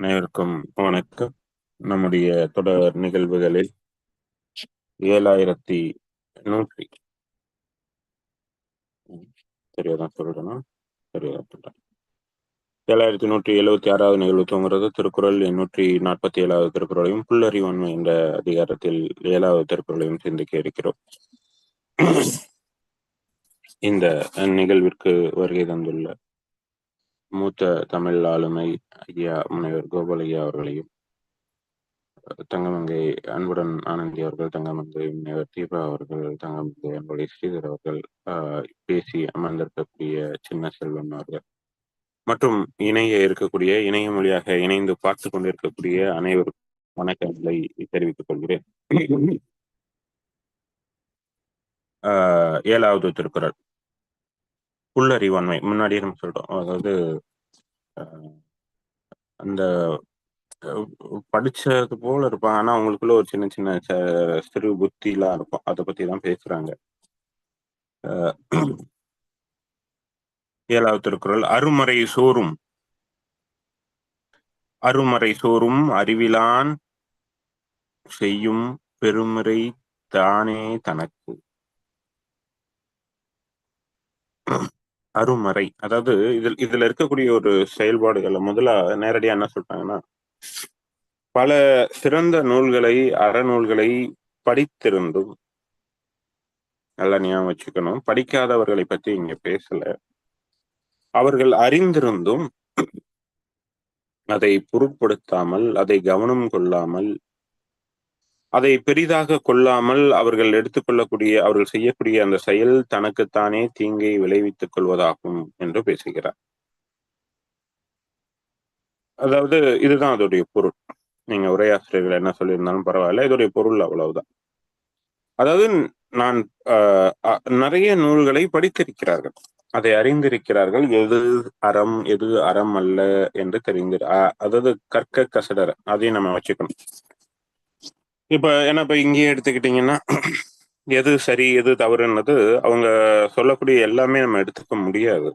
அனைவருக்கும் வணக்கம். நம்முடைய தொடர் நிகழ்வுகளில் ஏழாயிரத்தி நூற்றி சரியாதான் சொல்லணும் சரியா சொல்றேன் ஏழாயிரத்தி நூற்றி எழுபத்தி ஆறாவது நிகழ்வு தூங்குறது திருக்குறள் எண்ணூற்றி நாற்பத்தி ஏழாவது திருக்குறளையும் புல்லறிவன்மை என்ற அதிகாரத்தில் ஏழாவது திருக்குறளையும் சிந்திக்க இருக்கிறோம். இந்த நிகழ்விற்கு வருகை தந்துள்ள மூத்த தமிழ் ஆளுமை ஐயா முனைவர் கோபாலையா அவர்களையும் தங்கமங்கை அன்புடன் ஆனந்தி அவர்கள் தங்கமங்கை முனைவர் தீபா அவர்கள் தங்கமங்கை அன்புடைய ஸ்ரீதர் அவர்கள் பேசி அமர்ந்திருக்கக்கூடிய சின்ன செல்வன் அவர்கள் மற்றும் இணைய இருக்கக்கூடிய இணைய மொழியாக இணைந்து பார்த்து கொண்டிருக்கக்கூடிய அனைவருக்கும் வணக்கங்களை தெரிவித்துக் கொள்கிறேன். ஏழாவது திருக்குறள். புல்லறிவாண்மை முன்னாடியே நம்ம சொல்றோம். அதாவது அந்த படிச்சது போல இருப்பாங்க. ஆனா அவங்களுக்குள்ள ஒரு சின்ன சின்ன சிறு புத்தி எல்லாம் இருக்கும். அதை பத்தி தான் பேசுறாங்க ஏழாவது திருக்குறள் அருமறை சோறும். அருமறை சோறும் அறிவிலான் செய்யும் பெருமுறை தானே தனக்கு. அருமறை. அதாவது இதில் இதுல இருக்கக்கூடிய ஒரு செயல்பாடுகளை முதல்ல நேரடியா என்ன சொல்றாங்கன்னா பல சிறந்த நூல்களை அறநூல்களை படித்திருந்தும் நல்லா ஞாபகம் வச்சுக்கணும். படிக்காதவர்களை பத்தி இங்க பேசல. அவர்கள் அறிந்திருந்தும் அதை பொருட்படுத்தாமல் அதை கவனம் கொள்ளாமல் அதை பெரிதாக கொள்ளாமல் அவர்கள் எடுத்துக்கொள்ளக்கூடிய அவர்கள் செய்யக்கூடிய அந்த செயல் தனக்குத்தானே தீங்கை விளைவித்துக் கொள்வதாகும் என்று பேசுகிறார். அதாவது இதுதான் அதோடைய பொருள். நீங்க உரையாசிரியர்கள் என்ன சொல்லியிருந்தாலும் பரவாயில்ல இதோடைய பொருள் அவ்வளவுதான். அதாவது நான் நிறைய நூல்களை படித்திருக்கிறார்கள். அதை அறிந்திருக்கிறார்கள். எது அறம் எது அறம் அல்ல என்று தெரிந்து அதாவது கற்க கசடர் அதையும் நம்ம வச்சுக்கணும். இப்ப ஏன்னா இப்ப இங்கேயே எடுத்துக்கிட்டீங்கன்னா எது சரி எது தவறுன்னது அவங்க சொல்லக்கூடிய எல்லாமே நம்ம எடுத்துக்க முடியாது.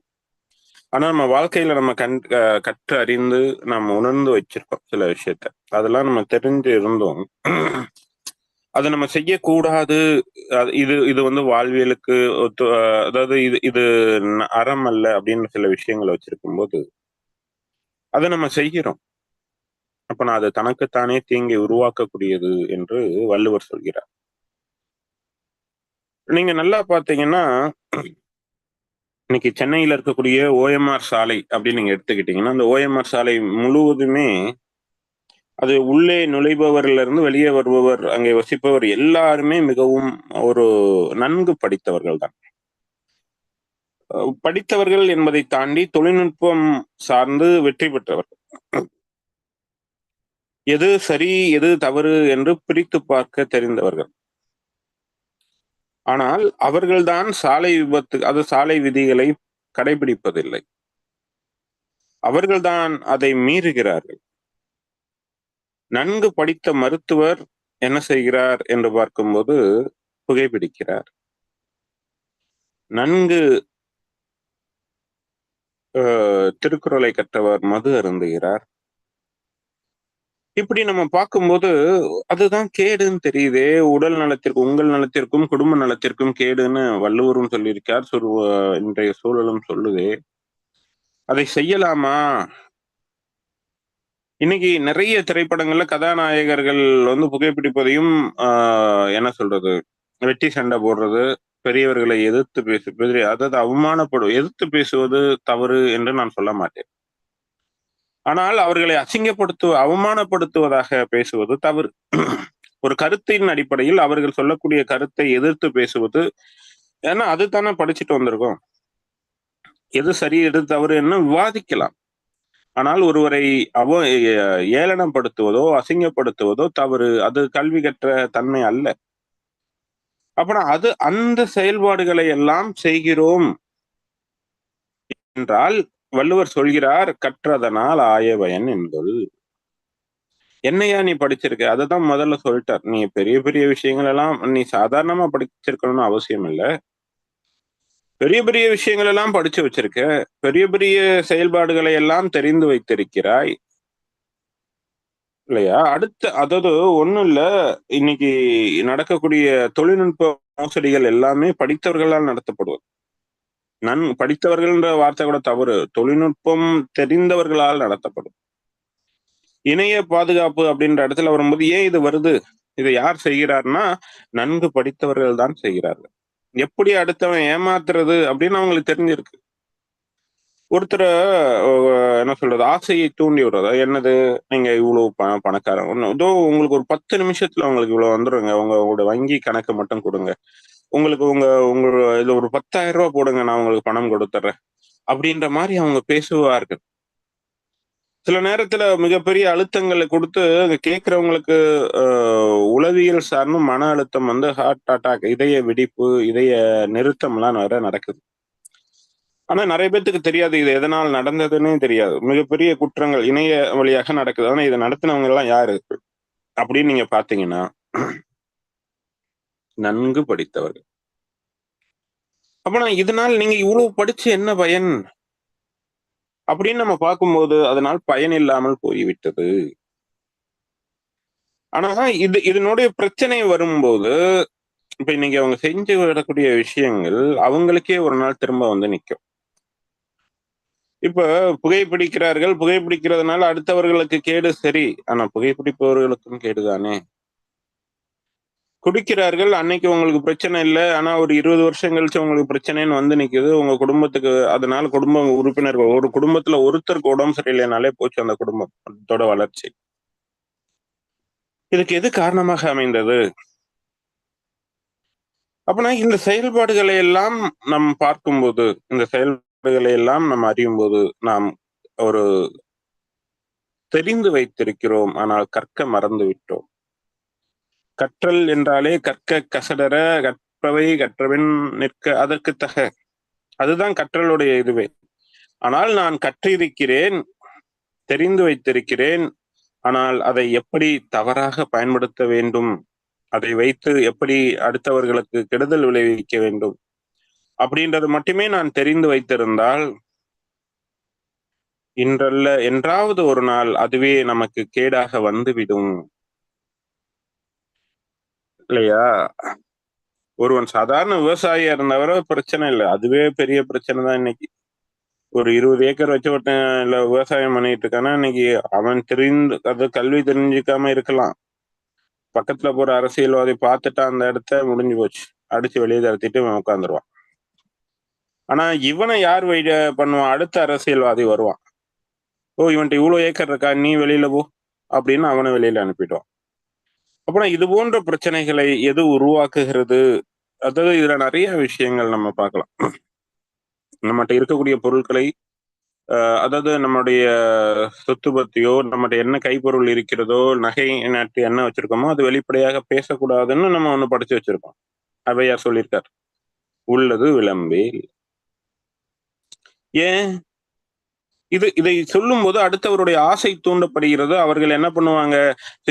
ஆனா நம்ம வாழ்க்கையில நம்ம கண் கற்று அறிந்து நம்ம உணர்ந்து வச்சிருக்கோம் சில விஷயத்த. அதெல்லாம் நம்ம தெரிஞ்சு இருந்தோம் அதை நம்ம செய்யக்கூடாது. இது இது வந்து வாழ்வியலுக்கு அதாவது இது இது அறம் அல்ல அப்படின்னு சில விஷயங்களை வச்சிருக்கும் போது அதை நம்ம செய்கிறோம். அப்ப நான் அது தனக்குத்தானே தீங்கை உருவாக்கக்கூடியது என்று வள்ளுவர் சொல்கிறார். நீங்க நல்லா பாத்தீங்கன்னா இன்னைக்கு சென்னையில இருக்கக்கூடிய ஓஎம்ஆர் சாலை அப்படின்னு நீங்க எடுத்துக்கிட்டீங்கன்னா அந்த ஓஎம்ஆர் சாலை முழுவதுமே அது உள்ளே நுழைபவர்ல இருந்து வெளியே வருபவர் அங்கே வசிப்பவர் எல்லாருமே மிகவும் ஒரு நன்கு படித்தவர்கள் தான். படித்தவர்கள் என்பதை தாண்டி தொழில்நுட்பம் சார்ந்து வெற்றி பெற்றவர்கள். எது சரி எது தவறு என்று பிரித்து பார்க்க தெரிந்தவர்கள். ஆனால் அவர்கள்தான் சாலை விபத்து அது சாலை விதிகளை கடைபிடிப்பதில்லை. அவர்கள்தான் அதை மீறுகிறார்கள். நன்கு படித்த மருத்துவர் என்ன செய்கிறார் என்று பார்க்கும்போது புகைப்பிடிக்கிறார் நன்கு திருக்குறளை கற்றவர் மது அருந்துகிறார். இப்படி நம்ம பார்க்கும்போது அதுதான் கேடுன்னு தெரியுதே. உடல் நலத்திற்கும் உங்கள் நலத்திற்கும் குடும்ப நலத்திற்கும் கேடுன்னு வள்ளுவரும் சொல்லியிருக்கார். சொல் இன்றைய சூழலும் சொல்லுது. அதை செய்யலாமா? இன்னைக்கு நிறைய திரைப்படங்கள்ல கதாநாயகர்கள் வந்து புகைப்பிடிப்பதையும் என்ன சொல்றது வெட்டி சண்டை போடுறது பெரியவர்களை எதிர்த்து பேசு அதாவது அவமானப்படும் எதிர்த்து பேசுவது தவறு என்று நான் சொல்ல மாட்டேன். ஆனால் அவர்களை அசிங்கப்படுத்து அவமானப்படுத்துவதாக பேசுவது தவறு. ஒரு கருத்தின் அடிப்படையில் அவர்கள் சொல்லக்கூடிய கருத்தை எதிர்த்து பேசுவது ஏன்னா அது தானே படிச்சுட்டு வந்திருக்கோம். எது சரி எது தவறு என்ன விவாதிக்கலாம். ஆனால் ஒருவரை அவ ஏளனப்படுத்துவதோ அசிங்கப்படுத்துவதோ தவறு அது கல்வி கற்ற தன்மை அல்ல. அப்பனா அது அந்த செயல்பாடுகளை எல்லாம் செய்கிறோம் என்றால் வள்ளுவர் சொல்கிறார் கற்றதனால் ஆயவயன் என்பது என்னையா நீ படிச்சிருக்க? அதை தான் முதல்ல சொல்லிட்டார். நீ பெரிய பெரிய விஷயங்கள் எல்லாம் நீ சாதாரணமா படிச்சிருக்கணும்னு அவசியம் இல்லை. பெரிய பெரிய விஷயங்கள் எல்லாம் படிச்சு வச்சிருக்க. பெரிய பெரிய செயல்பாடுகளை எல்லாம் தெரிந்து வைத்திருக்கிறாய். இல்லையா? அடுத்து அதாவது ஒண்ணும் இல்ல. இன்னைக்கு நடக்கக்கூடிய தொழில்நுட்ப மோசடிகள் எல்லாமே படித்தவர்களால் நடத்தப்படுவது. நன் படித்தவர்கள்ன்ற வார்த்தை கூட தவறு. தொழில்நுட்பம் தெரிந்தவர்களால் நடத்தப்படும். இணைய பாதுகாப்பு அப்படின்ற இடத்துல வரும்போது ஏன் இது வருது? இதை யார் செய்கிறார்னா நன்கு படித்தவர்கள் தான் செய்கிறார்கள். எப்படி அடுத்தவன் ஏமாத்துறது அப்படின்னு அவங்களுக்கு தெரிஞ்சிருக்கு. ஒருத்தர் என்ன சொல்றது ஆசையை தூண்டி விடுறது. என்னது? நீங்க இவ்வளவு பண பணக்காரன். இதோ உங்களுக்கு ஒரு பத்து நிமிஷத்துல உங்களுக்கு இவ்வளவு வந்துருங்க. உங்க உங்களோட வங்கி கணக்கு மட்டும் கொடுங்க. உங்களுக்கு உங்க உங்க இதுல ஒரு பத்தாயிரம் ரூபாய் போடுங்க நான் உங்களுக்கு பணம் கொடுத்துட்றேன் அப்படின்ற மாதிரி அவங்க பேசுவார்கள். சில நேரத்துல மிகப்பெரிய அழுத்தங்களை கொடுத்து அங்க கேட்கறவங்களுக்கு உளவியல் சார்ந்த மன அழுத்தம் வந்து ஹார்ட் அட்டாக் இதய வெடிப்பு இதய நிறுத்தம் எல்லாம் வேற நடக்குது. ஆனா நிறைய பேத்துக்கு தெரியாது இது எதனால் நடந்ததுன்னே தெரியாது. மிகப்பெரிய குற்றங்கள் இணைய வழியாக நடக்குது. ஆனா இதை நடத்தினவங்க எல்லாம் யாரு? அப்படின்னு நீங்க பாத்தீங்கன்னா நன்கு படித்தவர்கள். அப்பனா இதனால் நீங்க இவ்வளவு படிச்சு என்ன பயன்? அப்படின்னு நம்ம பார்க்கும்போது அதனால் பயன் இல்லாமல் போய்விட்டது. ஆனா இது இதனுடைய பிரச்சனை வரும்போது இப்ப இன்னைக்கு அவங்க செஞ்சு விடக்கூடிய விஷயங்கள் அவங்களுக்கே ஒரு நாள் திரும்ப வந்து நிற்கும் இப்ப புகைப்பிடிக்கிறார்கள் புகைப்பிடிக்கிறதுனால அடுத்தவர்களுக்கு கேடு சரி ஆனா புகைப்பிடிப்பவர்களுக்கும் கேடுதானே? குடிக்கிறார்கள். அன்னைக்கு உங்களுக்கு பிரச்சனை இல்லை. ஆனா ஒரு இருபது வருஷம் கழிச்சு உங்களுக்கு பிரச்சனைன்னு வந்து நிக்குது. உங்க குடும்பத்துக்கு அதனால குடும்ப உறுப்பினர்கள் ஒரு குடும்பத்துல ஒருத்தருக்கு உடம்பு சரியில்லைனாலே போச்சு அந்த குடும்பத்தோட வளர்ச்சி. இதுக்கு எது காரணமாக அமைந்தது? அப்படின்னா இந்த செயல்பாடுகளை எல்லாம் நம் பார்க்கும்போது இந்த செயல்பாடுகளை எல்லாம் நாம் அறியும் போது நாம் ஒரு தெரிந்து வைத்திருக்கிறோம். ஆனால் கற்க மறந்து விட்டோம் கற்றல் என்றாலே கற்க கசடர கற்பவை கற்றவன் நிற்க அதற்கு தக. அதுதான் கற்றலுடைய இதுவே. ஆனால் நான் கற்றிருக்கிறேன் தெரிந்து வைத்திருக்கிறேன் ஆனால் அதை எப்படி தவறாக பயன்படுத்த வேண்டும்? அதை வைத்து எப்படி அடுத்தவர்களுக்கு கெடுதல் விளைவிக்க வேண்டும்? அப்படின்றது மட்டுமே நான் தெரிந்து வைத்திருந்தால் இன்றல்ல என்றாவது ஒரு நாள் அதுவே நமக்கு கேடாக வந்துவிடும். இல்லையா? ஒருவன் சாதாரண விவசாயியா இருந்தவரை பிரச்சனை இல்லை. அதுவே பெரிய பிரச்சனை தான் இன்னைக்கு. ஒரு இருபது ஏக்கர் வச்சு ஒருத்தன் இல்ல விவசாயம் பண்ணிட்டு இருக்கானா இன்னைக்கு அவன் தெரிந்து அது கல்வி தெரிஞ்சுக்காம இருக்கலாம். பக்கத்துல போற அரசியல்வாதி பார்த்துட்டா அந்த இடத்த முடிஞ்சு போச்சு. அடிச்சு வெளியே தரத்திட்டு இவன் உட்காந்துருவான் ஆனா இவனை யார் வழி பண்ணுவான்? அடுத்த அரசியல்வாதி வருவான். ஓ இவன்ட்டு இவ்வளவு ஏக்கர் இருக்கா? நீ வெளியில போ. அப்படின்னு அவனை வெளியில அனுப்பிடுவான். அப்புறம் இது போன்ற பிரச்சனைகளை எது உருவாக்குகிறது? அதாவது இதுல நிறைய விஷயங்கள் நம்ம பார்க்கலாம். நம்மகிட்ட இருக்கக்கூடிய பொருட்களை அதாவது நம்முடைய சொத்து பத்தியோ நம்மகிட்ட என்ன கைப்பொருள் இருக்கிறதோ நகை நாட்டு என்ன வச்சிருக்கோமோ அது வெளிப்படையாக பேசக்கூடாதுன்னு நம்ம ஒண்ணு படிச்சு வச்சிருக்கோம். அவையார் சொல்லியிருக்கார். உள்ளது விளம்பே ஏன்? இது இதை சொல்லும் போது அடுத்தவருடைய ஆசை தூண்டப்படுகிறது. அவர்கள் என்ன பண்ணுவாங்க?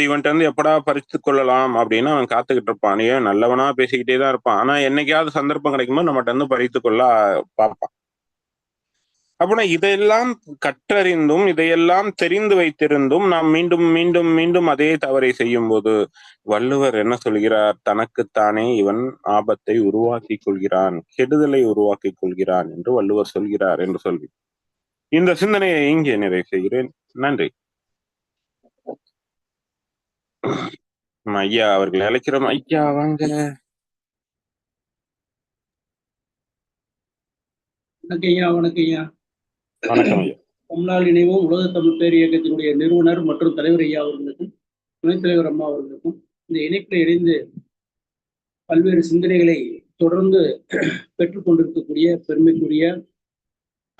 இவன்ட்டு வந்து எப்படா பறித்து கொள்ளலாம் அப்படின்னு அவன் காத்துக்கிட்டு இருப்பான். ஏன் நல்லவனா பேசிக்கிட்டே தான் இருப்பான். ஆனா என்னைக்காவது சந்தர்ப்பம் கிடைக்கும்போது நம்மகிட்ட வந்து பறித்து கொள்ள பார்ப்பான். அப்படின்னா இதையெல்லாம் கற்றறிந்தும் இதையெல்லாம் தெரிந்து வைத்திருந்தும் நாம் மீண்டும் மீண்டும் மீண்டும் அதே தவறை செய்யும் போது வள்ளுவர் என்ன சொல்கிறார்? தனக்குத்தானே இவன் ஆபத்தை உருவாக்கி கொள்கிறான் கெடுதலை உருவாக்கி கொள்கிறான் என்று வள்ளுவர் சொல்கிறார் என்று சொல்லி. இந்த சிந்தனையை இங்கே நிறைவு செய்கிறேன். நன்றி. ஐயா அவர்கள் அழைக்கிறோம். ஐயா வாங்க. வணக்கம் ஐயா வணக்கம் ஐயா. வணக்கம் ஐயா. தமிழ்நாள் இணைவோம் உலக தமிழ் பேர் இயக்கத்தினுடைய நிறுவனர் மற்றும் தலைவர் ஐயா அவர்களுக்கும் துணைத் தலைவர் அம்மா அவர்களுக்கும் இந்த இணைப்பில் இணைந்து பல்வேறு சிந்தனைகளை தொடர்ந்து பெற்றுக்கொண்டிருக்கக்கூடிய பெருமைக்குரிய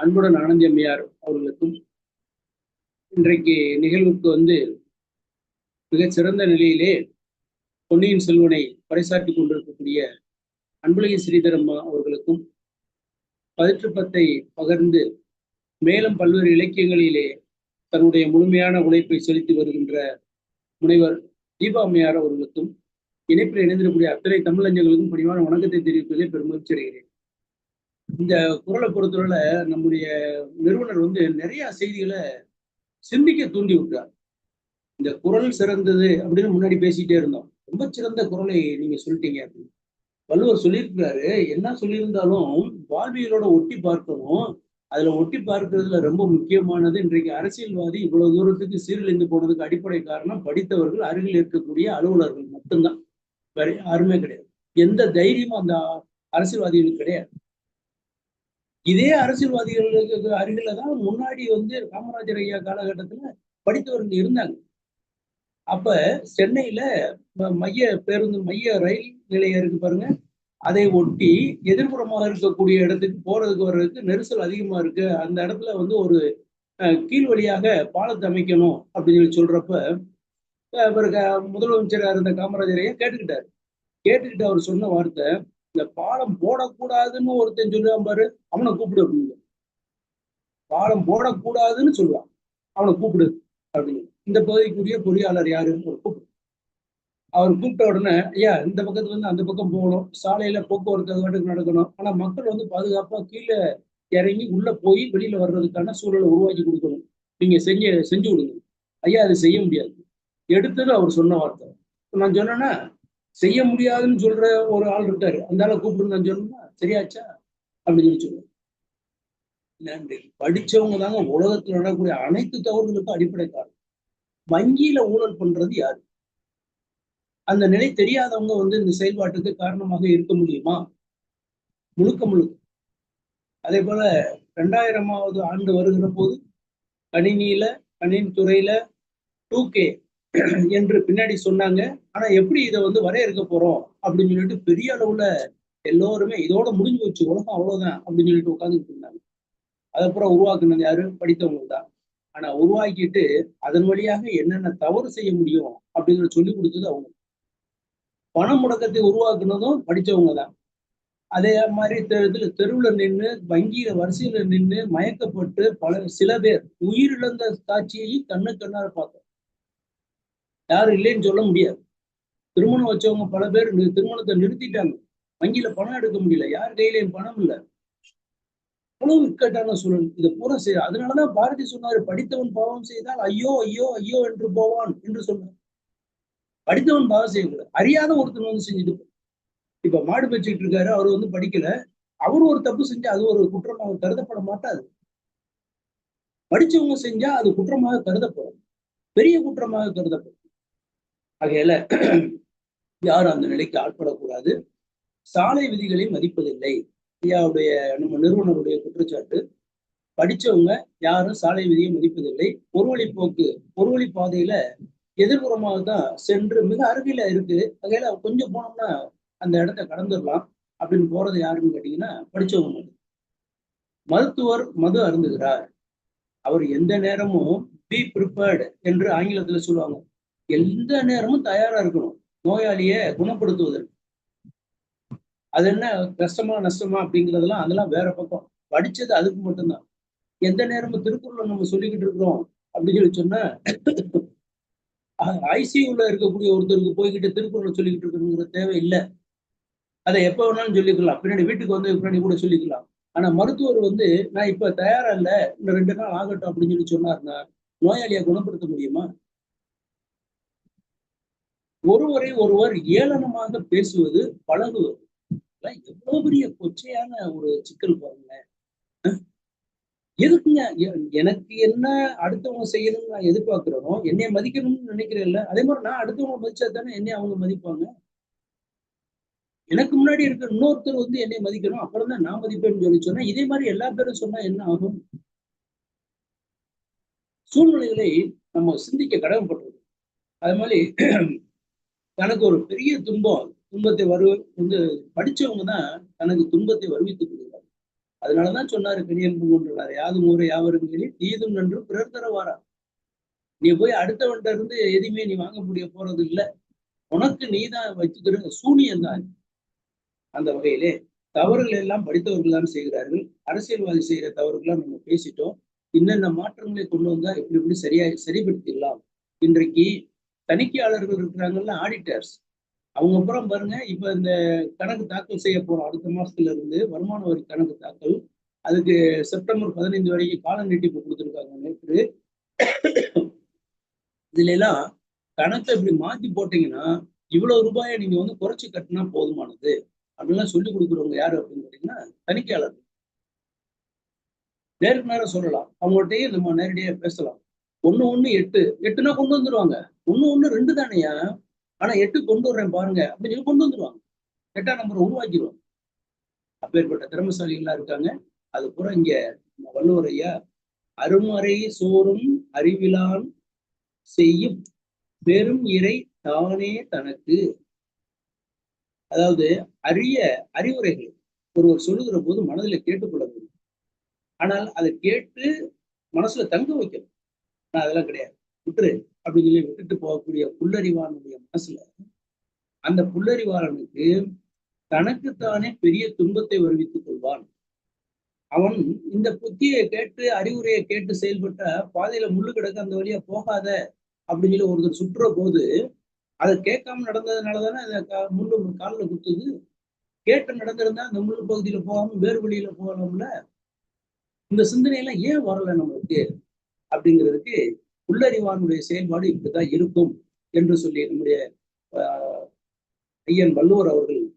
அன்புடன் ஆனந்தி அம்மையார் அவர்களுக்கும் இன்றைக்கு நிகழ்வுக்கு வந்து மிகச் சிறந்த நிலையிலே பொன்னியின் செல்வனை பறைசாற்றி கொண்டிருக்கக்கூடிய அன்புலகி ஸ்ரீதரம் அவர்களுக்கும் பதிற்றுப்பத்தை பகர்ந்து மேலும் பல்வேறு இலக்கியங்களிலே தன்னுடைய முழுமையான உழைப்பை செலுத்தி வருகின்ற முனைவர் தீபா அம்மையார் அவர்களுக்கும் இணைப்பில் இணைந்திருக்கக்கூடிய அத்தனை தமிழஞ்சங்களுக்கும் பணிவான வணக்கத்தை தெரிவிப்பதில் பெருமகிழ்ச்சி அடைகிறேன். இந்த குரலை பொறுத்தவரை நம்முடைய நிறுவனர் வந்து நிறைய செய்திகளை சிந்திக்க தூண்டி விட்டார். இந்த குரல் சிறந்தது அப்படின்னு முன்னாடி பேசிட்டே இருந்தோம். ரொம்ப சிறந்த குரலை நீங்க சொல்லிட்டீங்க அப்படின்னு. வள்ளுவர் சொல்லியிருக்கிறாரு என்ன சொல்லியிருந்தாலும் வாழ்வியலோட ஒட்டி பார்க்கணும் அதுல ஒட்டி பார்க்கறதுல ரொம்ப முக்கியமானது இன்றைக்கு அரசியல்வாதி இவ்வளவு தூரத்துக்கு சீரழிந்து போனதுக்கு அடிப்படை காரணம் படித்தவர்கள் அருகில் இருக்கக்கூடிய அலுவலர்கள் மட்டும்தான். வேற யாருமே கிடையாது. எந்த தைரியமும் அந்த அரசியல்வாதிகளுக்கு கிடையாது. இதே அரசியல்வாதிகளுக்கு அருகில தான் முன்னாடி வந்து காமராஜர் ஐயா காலகட்டத்துல படித்தவர்கள் இருந்தாங்க. அப்ப சென்னையில மைய பேருந்து மைய ரயில் நிலையம் இருக்கு பாருங்க. அதை ஒட்டி எதிர்ப்புறமாக இருக்கக்கூடிய இடத்துக்கு போறதுக்கு வர்றதுக்கு நெரிசல் அதிகமா இருக்கு. அந்த இடத்துல வந்து ஒரு அஹ், கீழ் வழியாக பாலத்தை அமைக்கணும் அப்படின்னு சொல்லி சொல்றப்ப அஹ், இவர் க- இருந்த காமராஜர் ஐயா கேட்டுக்கிட்டாரு. கேட்டுக்கிட்டு அவர் சொன்ன வார்த்தை இந்த பாலம் போடக்கூடாதுன்னு ஒருத்தன் சொல்லுவான் பாரு அவனை கூப்பிடு அப்படின்னு. பாலம் போடக்கூடாதுன்னு சொல்லுவான் அவனை கூப்பிடு அப்படின்னு. இந்த பகுதிக்குரிய பொறியாளர் யாருன்னு ஒரு கூப்பிடு. அவர் கூப்பிட்ட உடனே ஐயா இந்த பக்கத்துல இருந்து அந்த பக்கம் போகணும். சாலையில போக்குவரத்து அது நடக்கணும். ஆனா மக்கள் வந்து பாதுகாப்பா கீழே இறங்கி உள்ள போய் வெளியில வர்றதுக்கான சூழலை உருவாக்கி கொடுக்கணும். நீங்க செஞ்சு செஞ்சு கொடுங்க. ஐயா அது செய்ய முடியாது. எடுத்தது அவர் சொன்ன வார்த்தை. நான் சொன்னேன்னா செய்ய முடியாதுன்னு சொல்ற ஒரு ஆள் இருக்காரு. அந்த ஆளை கூப்பிடுங்கன்னு சொன்னா சரியாச்சா? அப்படின்னு சொல்லி சொல்லுவாங்க படிச்சவங்க தாங்க உலகத்துல நடக்கக்கூடிய அனைத்து தவறுகளுக்கும் அடிப்படை காரணம். வங்கியில ஊழல் பண்றது யாரு? அந்த நிலை தெரியாதவங்க வந்து இந்த செயல்பாட்டுக்கு காரணமாக இருக்க முடியுமா? முழுக்க முழுக்க. அதே போல ரெண்டாயிரமாவது ஆண்டு வருகிற போது கணினியில கணினி துறையில டூ கே என்று பின்னாடி சொன்னாங்க. ஆனா எப்படி இதை வந்து வரையறுக்க போறோம்? அப்படின்னு சொல்லிட்டு பெரிய அளவுல எல்லோருமே இதோட முடிஞ்சு போச்சு. உலகம் அவ்வளவுதான் அப்படின்னு சொல்லிட்டு உட்காந்துட்டு இருந்தாங்க. அதுக்கப்புறம் உருவாக்குனது யாரு? படித்தவங்க தான். ஆனா உருவாக்கிட்டு அதன் வழியாக என்னென்ன தவறு செய்ய முடியும் அப்படிங்கிறத சொல்லி கொடுத்தது அவங்க. பண முடக்கத்தை உருவாக்குனதும் படித்தவங்க தான். அதே மாதிரி தெ- இதுல தெருவுல நின்று வங்கியில வரிசையில நின்று மயக்கப்பட்டு பல சில பேர் உயிரிழந்த காட்சியையும் கண்ணு கண்ணார பார்த்தோம். யாரும் இல்லைன்னு சொல்ல முடியாது. திருமணம் வச்சவங்க பல பேர் திருமணத்தை நிறுத்திட்டாங்க. வங்கியில பணம் எடுக்க முடியல. யார் கையிலையும் பணம் இல்ல. அவ்வளவு இக்கட்டான சூழல். இதை பூரா செய்ய அதனாலதான் பாரதி சொன்னாரு படித்தவன் பாவம் செய்தால் ஐயோ ஐயோ ஐயோ என்று போவான் என்று சொன்னார். படித்தவன் பாவம் செய்யக்கூடாது. அறியாத ஒருத்தன் வந்து செஞ்சுட்டு இப்ப மாடு வச்சுட்டு இருக்காரு அவர் வந்து படிக்கல. அவர் ஒரு தப்பு செஞ்சா அது ஒரு குற்றமாக கருதப்பட மாட்டாது படிச்சவங்க செஞ்சா அது குற்றமாக கருதப்படும். பெரிய குற்றமாக கருதப்படும். ஆகையால யாரும் அந்த நிலைக்கு ஆட்படக்கூடாது. சாலை விதிகளை மதிப்பதில்லை. ஐயாவுடைய நம்ம நிறுவனருடைய குற்றச்சாட்டு படிச்சவங்க யாரும் சாலை விதியை மதிப்பதில்லை. பொருவழி போக்கு ஒருவழி பாதையில எதிர்புறமாக தான் சென்று மிக அருகில இருக்கு. அதையில கொஞ்சம் போனோம்னா அந்த இடத்த கடந்துடலாம் அப்படின்னு போறது யாருன்னு கேட்டீங்கன்னா படிச்சவங்க மட்டும். மருத்துவர் மது அருந்துகிறார். அவர் எந்த நேரமும் பி ப்ரிப்பேர்டு என்று ஆங்கிலத்துல சொல்லுவாங்க. எந்த நேரமும் தயாரா இருக்கணும். நோயாளியை குணப்படுத்துவதற்கு. அது என்ன? கஷ்டமா நஷ்டமா அப்படிங்கிறதெல்லாம் அதெல்லாம் வேற பக்கம். படிச்சது அதுக்கு மட்டும்தான். எந்த நேரமும் திருக்குறளை நம்ம சொல்லிக்கிட்டு இருக்கிறோம் அப்படின்னு சொல்லி சொன்னா ஐசியூல இருக்கக்கூடிய ஒருத்தருக்கு போய்கிட்டு திருக்குறளை சொல்லிக்கிட்டு இருக்கணுங்கிற தேவை இல்லை. அதை எப்ப வேணாலும் சொல்லிக்கலாம். பின்னாடி வீட்டுக்கு வந்து பின்னாடி கூட சொல்லிக்கலாம். ஆனா மருத்துவர் வந்து நான் இப்ப தயாரா இல்ல. இன்னும் ரெண்டு நாள் ஆகட்டும் அப்படின்னு சொல்லி சொன்னார்னா நோயாளியை குணப்படுத்த முடியுமா? ஒருவரை ஒருவர் ஏளனமாக பேசுவது பழகுவது. எவ்வளவு பெரிய கொச்சையான ஒரு சிக்கல் பாருங்களேன். எதுக்குங்க? எ- எனக்கு என்ன அடுத்தவங்க செய்யணும்னு நான் எதிர்பார்க்கிறேனோ என்னைய மதிக்கணும்னு நினைக்கிறேன்ல அதே மாதிரி நான் அடுத்தவங்க மதிச்சா தானே என்னைய அவங்க மதிப்பாங்க? எனக்கு முன்னாடி இருக்க இன்னொருத்தர் வந்து என்னை மதிக்கணும் அப்புறம் தான் நான் மதிப்பேன்னு சொல்லி சொன்னா இதே மாதிரி எல்லா பேரும் சொன்னா என்ன ஆகும்? சூழ்நிலைகளை நம்ம சிந்திக்க கடமைப்பட்டது அது மாதிரி தனக்கு ஒரு பெரிய துன்பம் துன்பத்தை வரு வந்து படிச்சவங்க தான் தனக்கு துன்பத்தை வருவித்துக் கொள்கிறார் அதனாலதான் சொன்னாரு கணியன் கொண்டுள்ளார் யாதும் ஊரை யாவரும் கேளி தீதும் நன்று பிறர் தரவாரா நீ போய் அடுத்தவன்கிட்ட இருந்து எதுவுமே நீ வாங்க முடிய போறது இல்ல. உனக்கு நீ தான் வச்சுக்கிற சூனியம் தான். அந்த வகையிலே தவறுகள் எல்லாம் படித்தவர்கள் தான் செய்கிறார்கள். அரசியல்வாதி செய்யற தவறுகள்லாம் நம்ம பேசிட்டோம். இன்னென்ன மாற்றங்களை கொண்டு வந்தா இப்படி இப்படி சரியா சரிப்படுத்திடலாம். இன்றைக்கு தணிக்கையாளர்கள் இருக்கிறாங்கல்ல ஆடிட்டர்ஸ் அவங்க அப்புறம் பாருங்க இப்ப இந்த கணக்கு தாக்கல் செய்ய போறோம். அடுத்த மாசத்துல இருந்து வருமான வரி கணக்கு தாக்கல். அதுக்கு செப்டம்பர் பதினைந்து வரைக்கும் கால நீட்டிப்பு கொடுத்துருக்காங்க நேற்று இதுல எல்லாம் கணக்கை இப்படி மாத்தி போட்டீங்கன்னா இவ்வளவு ரூபாயை நீங்க வந்து குறைச்சு கட்டினா போதுமானது. அப்படின்லாம் சொல்லி கொடுக்குறவங்க யாரு அப்படின்னு கேட்டீங்கன்னா தணிக்கையாளர் நேருக்கு நேரம் சொல்லலாம். அவங்கள்ட்டையும் நம்ம நேரடியாக பேசலாம். ஒண்ணு ஒண்ணு எட்டு. எட்டுனா கொண்டு வந்துருவாங்க. ஒண்ணு ஒண்ணு ரெண்டு தானையா? ஆனா எட்டு கொண்டு வர்றேன் பாருங்க. அப்படின்னு சொல்லி கொண்டு வந்துருவாங்க. எட்டாம் நம்பர் உருவாக்கிடுவாங்க அப்பேற்பட்ட திறமசாலிகள்லாம் இருக்காங்க. அது பூரா இங்க வள்ளுவர் ஐயா அருமறை சோறும் அறிவிலான் செய்யும் பெரும் இறை தானே தனக்கு. அதாவது அரிய அறிவுரைகள். ஒருவர் சொல்லுகிற போது மனதில் கேட்டுக்கொள்ள வேண்டும் ஆனால் அதை கேட்டு மனசுல தங்க வைக்கணும். ஆனா அதெல்லாம் கிடையாது. விட்டுரு. அப்படின்னு சொல்லி விட்டுட்டு போகக்கூடிய புல்லறிவானுடைய மனசுல அந்த புல்லறிவாளனுக்கு தனக்குத்தானே பெரிய துன்பத்தை வருவித்துக் கொள்வான். அவன் இந்த புத்தியை கேட்டு அறிவுரையை கேட்டு செயல்பட்ட பாதையில முள்ளு கிடக்க அந்த வழியா போகாத அப்படின்னு சொல்லி ஒருத்தர் சுற்றுற போது அதை கேட்காம நடந்ததுனால தானே அந்த கா- முள்ளு காலில் குத்துது. கேட்டு நடந்திருந்தா அந்த முள்ளு பகுதியில போகாம வேறு வழியில போகலாம்ல. இந்த சிந்தனை எல்லாம் ஏன் வரல நம்மளுக்கு? அப்படிங்கிறதுக்கு உள்ளறிவானுடைய செயல்பாடு இப்படிதான் இருக்கும் என்று சொல்லி நம்முடைய ஐயன் வள்ளுவர் அவர்கள்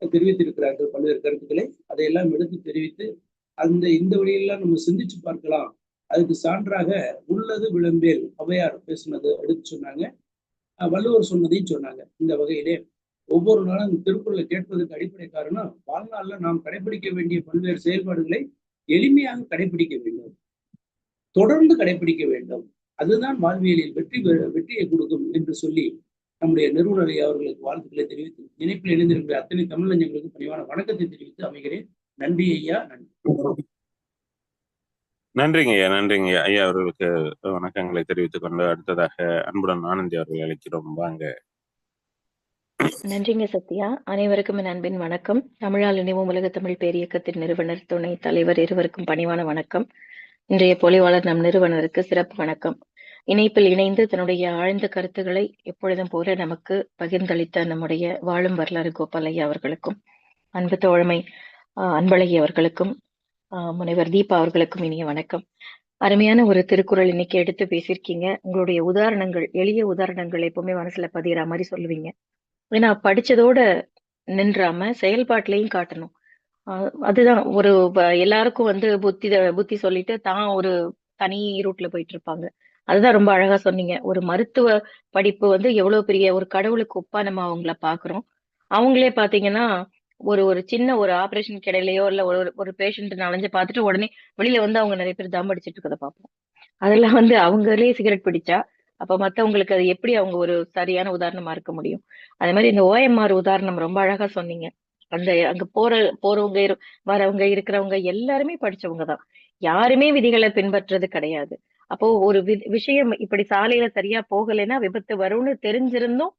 தெரிவித்திருக்கிறார்கள் பல்வேறு கருத்துக்களை. அதையெல்லாம் எடுத்து தெரிவித்து அந்த இந்த வழியெல்லாம் நம்ம சிந்திச்சு பார்க்கலாம். அதுக்கு சான்றாக உள்ளது விளம்பேல் அவையார் பேசுனது எடுத்து சொன்னாங்க. அஹ் வள்ளுவர் சொன்னதையும் சொன்னாங்க. இந்த வகையிலே ஒவ்வொரு நாளும் அந்த திருக்குறளை கேட்பதற்கு அடிப்படை காரணம் வாழ்நாளில் நாம் கடைபிடிக்க வேண்டிய பல்வேறு செயல்பாடுகளை எளிமையாக கடைபிடிக்க வேண்டும் தொடர்ந்து கடைபிடிக்க வேண்டும். அதுதான் வாழ்வியலில் வெற்றி பெ- வெற்றியை கொடுக்கும் என்று சொல்லி நம்முடைய நிறுவனர் ஐயா அவர்களுக்கு வாழ்த்துக்களை தெரிவித்து இணைப்பில் இணைந்திருக்கிற அத்தனை தமிழஞ்சங்களுக்கு பணிவான வணக்கத்தை தெரிவித்து அமைகிறேன். நன்றி ஐயா நன்றி. நன்றிங்க ஐயா நன்றிங்க ஐயா. ஐயா அவர்களுக்கு வணக்கங்களை தெரிவித்துக் கொண்டு அடுத்ததாக அன்புடன் ஆனந்தி அவர்கள் அழைக்கிறோம். வாங்க. நன்றிங்க சத்யா. அனைவருக்கும் என் அன்பின் வணக்கம். தமிழால் இணைவும் உலக தமிழ் பேரியக்கத்தின் நிறுவனர் துணை தலைவர் இருவருக்கும் பணிவான வணக்கம். இன்றைய பொலிவாளர் நம் நிறுவனருக்கு சிறப்பு வணக்கம். இணைப்பில் இணைந்து தன்னுடைய ஆழ்ந்த கருத்துக்களை எப்பொழுதும் போல நமக்கு பகிர்ந்தளித்த நம்முடைய வாழும் வரலாறு கோபாலையா அவர்களுக்கும் அன்பு தோழமை ஆஹ், அன்பழகி அவர்களுக்கும் ஆஹ், முனைவர் தீபா அவர்களுக்கும் இனிய வணக்கம். அருமையான ஒரு திருக்குறள் இன்னைக்கு எடுத்து பேசியிருக்கீங்க. உங்களுடைய உதாரணங்கள் எளிய உதாரணங்கள் எப்பவுமே மனசுல பதிகிற மாதிரி சொல்லுவீங்க. ஏன்னா படிச்சதோட நின்றாம செயல்பாட்டிலையும் காட்டணும். அதுதான். ஒரு எல்லாருக்கும் வந்து புத்தி புத்தி சொல்லிட்டு தான் ஒரு தனி ரூட்ல போயிட்டு இருப்பாங்க அதுதான் ரொம்ப அழகா சொன்னீங்க. ஒரு மருத்துவ படிப்பு வந்து எவ்வளவு பெரிய ஒரு கடவுளுக்கு ஒப்பா நம்ம அவங்கள பாக்குறோம். அவங்களே பாத்தீங்கன்னா ஒரு ஒரு சின்ன ஒரு ஆபரேஷன் கிடையிலையோ இல்ல ஒரு ஒரு பேஷண்ட் நலஞ்சு பார்த்துட்டு உடனே வெளியில வந்து அவங்க நிறைய பேர் தம் அடிச்சிட்டு இருக்கதை பார்ப்போம் அதெல்லாம் வந்து அவங்களே சிகரெட் பிடிச்சா அப்ப மத்தவங்களுக்கு அது எப்படி அவங்க ஒரு சரியான உதாரணமா இருக்க முடியும்? அதே மாதிரி இந்த ஓஎம்ஆர் உதாரணம் ரொம்ப அழகா சொன்னீங்க. அந்த அங்க போற போறவங்க வரவங்க இருக்கிறவங்க எல்லாருமே படிச்சவங்க தான். யாருமே விதிகளை பின்பற்றது கிடையாது. அப்போ ஒரு வி- விஷயம் இப்படி சாலையில சரியா போகலைன்னா விபத்து வரும்னு தெரிஞ்சிருந்தும்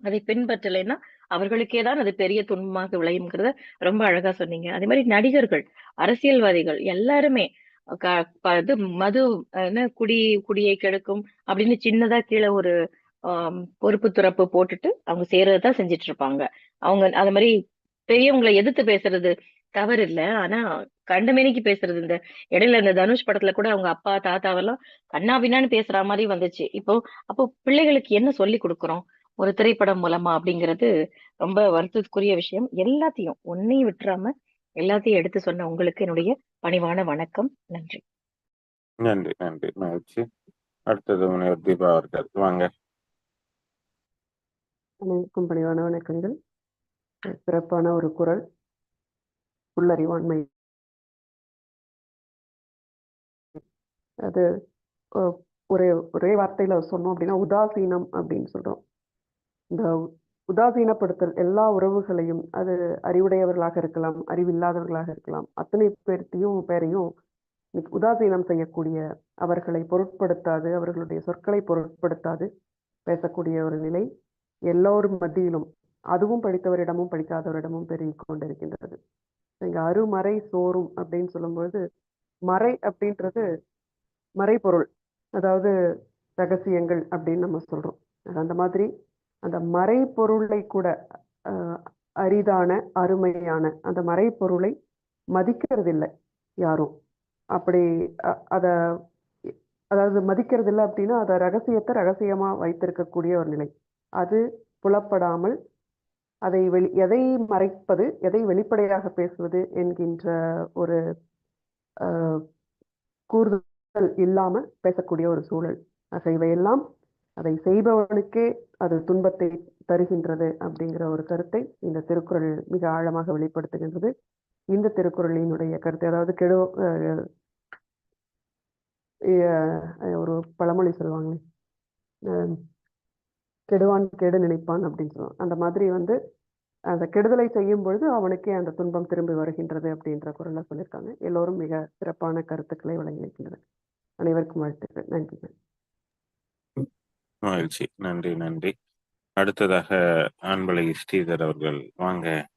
அதை பின்பற்றலைன்னா அவர்களுக்கே தான் அது பெரிய துன்பமாக விளையுங்கிறத ரொம்ப அழகா சொன்னீங்க. அதே மாதிரி நடிகர்கள் அரசியல்வாதிகள் எல்லாருமே க- இது மது என்ன குடி குடியை கெடுக்கும் அப்படின்னு சின்னதா கீழே ஒரு பொறுப்பு துறப்பு போட்டுட்டு அவங்க செய்யறதுதான் செஞ்சுட்டு இருப்பாங்க. அவங்க அது மாதிரி பெரியவங்களை எதிர்த்து பேசுறது தவறு இல்ல ஆனா கண்டமேனிக்கு பேசுறது இந்த இடையில இந்த தனுஷ் படத்துல கூட அவங்க அப்பா தாத்தாவெல்லாம் கண்ணா பின்னான்னு பேசுற மாதிரி வந்துச்சு. இப்போ அப்போ பிள்ளைகளுக்கு என்ன சொல்லி கொடுக்குறோம்? ஒரு திரைப்படம் மூலமா அப்படிங்கிறது ரொம்ப வருத்தத்துக்குரிய விஷயம். எல்லாத்தையும் ஒன்னையும் விட்டுறாம எல்லாத்தையும் எடுத்து சொன்ன உங்களுக்கு என்னுடைய பணிவான வணக்கம். நன்றி. நன்றி நன்றி. மகிழ்ச்சி. அடுத்தது முனைவர் தீபா அவர்கள். வாங்க. அனைவருக்கும் பணிவான வணக்கங்கள். சிறப்பான ஒரு குரல் உள்ளறிவாண்மை. அது ஒரே ஒரே வார்த்தையில சொன்னோம் அப்படின்னா உதாசீனம் அப்படின்னு சொல்றோம். இந்த உதாசீனப்படுத்தல் எல்லா உறவுகளையும் அது அறிவுடையவர்களாக இருக்கலாம் அறிவில்லாதவர்களாக இருக்கலாம் அத்தனை பேர்த்தையும் பேரையும் உதாசீனம் செய்யக்கூடிய அவர்களை பொருட்படுத்தாது அவர்களுடைய சொற்களை பொருட்படுத்தாது பேசக்கூடிய ஒரு நிலை எல்லோரும் மத்தியிலும் அதுவும் படித்தவரிடமும் படிக்காதவரிடமும் பெருகி கொண்டிருக்கின்றது. இங்க அருமறை சோறும் அப்படின்னு சொல்லும்பொழுது மறை அப்படின்றது மறைபொருள். அதாவது ரகசியங்கள் அப்படின்னு நம்ம சொல்றோம். அது அந்த மாதிரி அந்த மறைப்பொருளை கூட அரிதான அருமையான அந்த மறைப்பொருளை மதிக்கிறதில்லை யாரும். அப்படி அதை அத அதாவது மதிக்கிறது இல்லை அப்படின்னா அதை ரகசியத்தை ரகசியமா வைத்திருக்கக்கூடிய ஒரு நிலை. அது புலப்படாமல் அதை வெளி எதை மறைப்பது எதை வெளிப்படையாக பேசுவது என்கின்ற ஒரு ஆஹ், கூறுதல் இல்லாம பேசக்கூடிய ஒரு சூழல். ஆக இவையெல்லாம் அதை செய்பவனுக்கே அது துன்பத்தை தருகின்றது அப்படிங்கிற ஒரு கருத்தை இந்த திருக்குறள் மிக ஆழமாக வெளிப்படுத்துகின்றது. இந்த திருக்குறளினுடைய கருத்தை அதாவது கெடு ஒரு பழமொழி சொல்லுவாங்களே கெடுவான் கெடு நினைப்பான் அப்படின்னு சொல்லுவாங்க அந்த மாதிரி வந்து அந்த கெடுதலை செய்யும் பொழுது அவனுக்கே அந்த துன்பம் திரும்பி வருகின்றது அப்படின்ற குரலை சொல்லியிருக்காங்க. எல்லோரும் மிக சிறப்பான கருத்துக்களை வழங்கியிருக்கின்றனர். அனைவருக்கும் வாழ்த்துக்கள். நன்றி. மகிழ்ச்சி. நன்றி நன்றி. அடுத்ததாக ஆண்பலை ஸ்ரீதர் அவர்கள் வாங்க.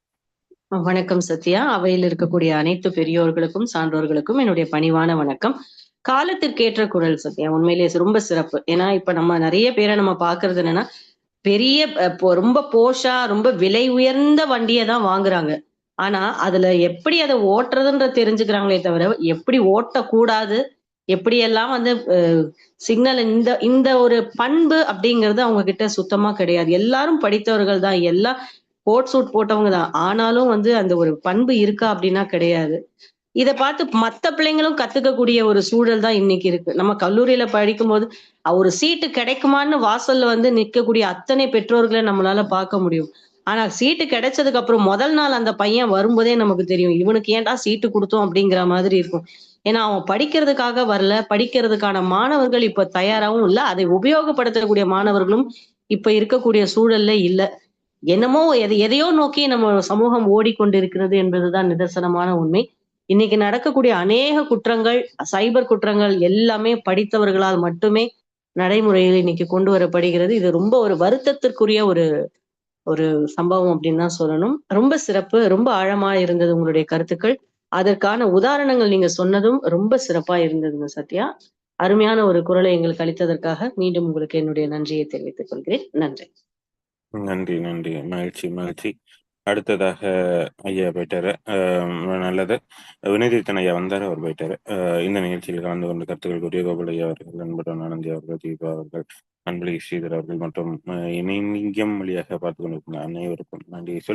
வணக்கம் சத்யா. அவையில் இருக்கக்கூடிய அனைத்து பெரியோர்களுக்கும் சான்றோர்களுக்கும் என்னுடைய பணிவான வணக்கம். காலத்திற்கு ஏற்ற குரல் சத்யா. உண்மையிலேயே ரொம்ப சிறப்பு. ஏன்னா இப்ப நம்ம நிறைய பேரை நம்ம பாக்குறது என்னன்னா பெரிய ரொம்ப போஷா ரொம்ப விலை உயர்ந்த வண்டியை தான் வாங்குறாங்க. ஆனா அதுல எப்படி அதை ஓட்டுறதுன்ற தெரிஞ்சுக்கிறாங்களே தவிர எப்படி ஓட்டக்கூடாது எப்படியெல்லாம் வந்து சிக்னல் இந்த இந்த ஒரு பண்பு அப்படிங்கிறது அவங்க கிட்ட சுத்தமா கிடையாது. எல்லாரும் படித்தவர்கள் தான். எல்லாம் கோட் சூட் போட்டவங்க தான். ஆனாலும் வந்து அந்த ஒரு பண்பு இருக்கா அப்படின்னா கிடையாது. இதை பார்த்து மத்த பிள்ளைங்களும் கத்துக்கக்கூடிய ஒரு சூழல் தான் இன்னைக்கு இருக்கு. நம்ம கல்லூரியில படிக்கும்போது போது ஒரு சீட்டு கிடைக்குமான்னு வாசல்ல வந்து நிற்கக்கூடிய அத்தனை பெற்றோர்களை நம்மளால பார்க்க முடியும். ஆனா சீட்டு கிடைச்சதுக்கு அப்புறம் முதல் நாள் அந்த பையன் வரும்போதே நமக்கு தெரியும் இவனுக்கு ஏன்டா சீட்டு கொடுத்தோம்? அப்படிங்கிற மாதிரி இருக்கும். ஏன்னா அவன் படிக்கிறதுக்காக வரல படிக்கிறதுக்கான மாணவர்கள் இப்ப தயாராகவும் இல்ல அதை உபயோகப்படுத்தக்கூடிய மாணவர்களும் இப்ப இருக்கக்கூடிய சூழல்ல இல்ல. என்னமோ எதை எதையோ நோக்கி நம்ம சமூகம் ஓடிக்கொண்டிருக்கிறது என்பதுதான் நிதர்சனமான உண்மை. இன்னைக்கு நடக்கக்கூடிய அநேக குற்றங்கள் சைபர் குற்றங்கள் எல்லாமே படித்தவர்களால் மட்டுமே நடைமுறையில் இன்னைக்கு கொண்டு வரப்படுகிறது. இது ரொம்ப ஒரு வருத்தத்திற்குரிய ஒரு ஒரு சம்பவம் அப்படின்னு தான் சொல்லணும். ரொம்ப சிறப்பு ரொம்ப ஆழமா இருந்தது உங்களுடைய கருத்துக்கள். அதற்கான உதாரணங்கள் நீங்க சொன்னதும் ரொம்ப சிறப்பா இருந்ததுங்க சத்யா. அருமையான ஒரு குரலை எங்களுக்கு அளித்ததற்காக மீண்டும் உங்களுக்கு என்னுடைய நன்றியை தெரிவித்துக் கொள்கிறேன். நன்றி. நன்றி நன்றி. மகிழ்ச்சி மகிழ்ச்சி. அடுத்ததாக ஐயா போயிட்டாரு. ஆஹ் நல்லது. வினயதீர்த்தன் ஐயா வந்தார் அவர் போயிட்டாரு. ஆஹ் இந்த நிகழ்ச்சியில் கலந்து கொண்டு கருத்துக்கள் கூறிய கோபால் ஐயா அவர்கள் நண்பர் ஆனந்தி அவர்கள் தீபா அவர்கள் அன்பளி ஸ்ரீதர் அவர்கள் மற்றும் ஆஹ் இணையம் வழியாக பார்த்து கொண்டிருக்கிற அனைவருக்கும் நன்றி சொல்லி